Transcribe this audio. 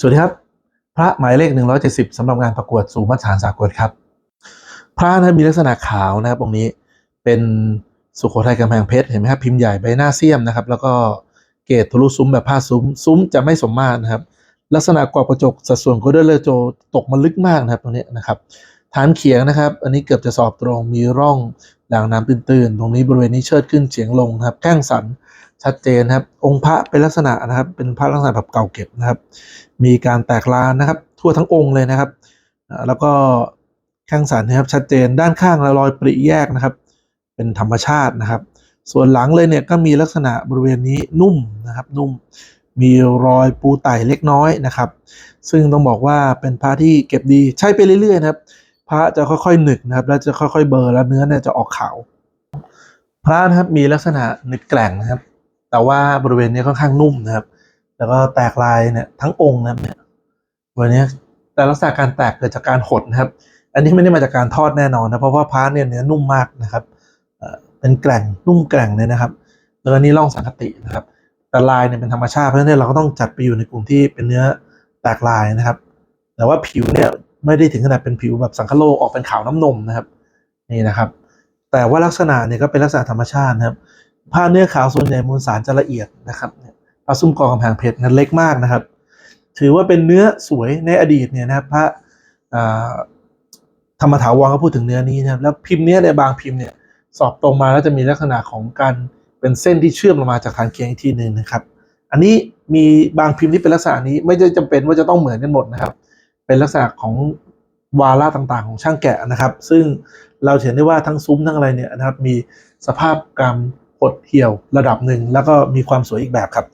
สวัสดีครับ พระหมายเลข 170สำหรับงานประกวดสู่มาตรฐานสากลครับ พระนะมีลักษณะขาวนะครับตรงนี้เป็นสุโขทัยกำแพงเพชรเห็นไหมครับพิมพ์ใหญ่ใบหน้าเสียมนะครับ แล้วก็เกตทะลุซุ้มแบบผ้าซุ้ม ซุ้มจะไม่สมมาตรนะครับ ลักษณะกรอบกระจกสัดส่วนก็ได้เลโจตกมาลึกมากนะครับตรงนี้นะครับฐานเขียงนะครับ อันนี้เกือบจะสอบตรงมีร่องด่างน้ำตื้นๆตรงนี้บริเวณนี้เชิดขึ้นเฉียงลงนะครับแก้งสันชัดเจนครับ องค์พระเป็นลักษณะนะครับ เป็นพระลักษณะแบบเก่าเก็บนะครับ มีการแตกลานนะครับ ทั่วทั้งองค์เลยนะครับ แล้วก็แข้งสันนะครับชัดเจนด้านข้างรอยปริแยกนะครับ เป็นธรรมชาตินะครับ ส่วนหลังเลยเนี่ยก็มีลักษณะบริเวณนี้นุ่มนะครับนุ่มมีรอยปูไต่เล็กน้อยนะครับ ซึ่งต้องบอกว่าเป็นพระที่เก็บดีใช้ไปเรื่อยๆนะครับ พระจะค่อยๆหนึกนะครับ แล้วจะค่อยๆเบลอแล้วเนื้อเนี่ยจะออกขาวพระนะครับมีลักษณะหนึกแกร่งนะครับ แต่ว่าบริเวณนี้ค่อนข้างนุ่มนะครับ แล้วก็แตกลายเนี่ยทั้งองค์นะครับเนี่ยวันนี้แต่ลักษณะการแตกเกิดจากการหดนะครับ อันนี้ไม่ได้มาจากการทอดแน่นอนนะเพราะว่าพระเนี่ยเนื้อนุ่มมากนะครับเป็นแกร่งนุ่มแกร่งเลยนะครับแล้วก็นี่ร่องสังคตินะครับ แต่ลายเนี่ยเป็นธรรมชาติเพราะฉะนั้นเราก็ต้องจัดไปอยู่ในกลุ่มที่เป็นเนื้อแตกลายนะครับ แต่ว่าผิวเนี่ย ไม่ได้ถึงขนาดเป็นผิวแบบสังคโลกออกเป็นขาวน้ำนมนะครับนี่นะครับ แต่ว่าลักษณะเนี่ยก็เป็นลักษณะธรรมชาตินะครับผ้าเนื้อขาวส่วนใหญ่มวลสารจะละเอียดนะครับผ้าซุ้มกองกำแพงเพชรนั้นเล็กมากนะครับ ถือว่าเป็นเนื้อสวยในอดีตเนี่ยนะครับพระธรรมถาวรก็พูดถึงเนื้อนี้นะครับแล้วพิมพ์เนี้ยในบางพิมพ์เนี่ยสอบตรงมาแล้วจะมีลักษณะของการเป็นเส้นที่เชื่อมลงมาจากฐานเคียงอีกทีหนึ่งนะครับ อันนี้มีบางพิมพ์ที่เป็นลักษณะนี้ไม่ได้จำเป็นว่าจะต้องเหมือนกันหมดนะครับ เป็นลักษณะของวาระต่างๆ ของช่างแกะนะครับ ซึ่งเราเห็นได้ว่าทั้งซุ้มทั้งอะไรเนี่ยนะครับ มีสภาพการหดเหี่ยวระดับหนึ่งแล้วก็มีความสวยอีกแบบครับ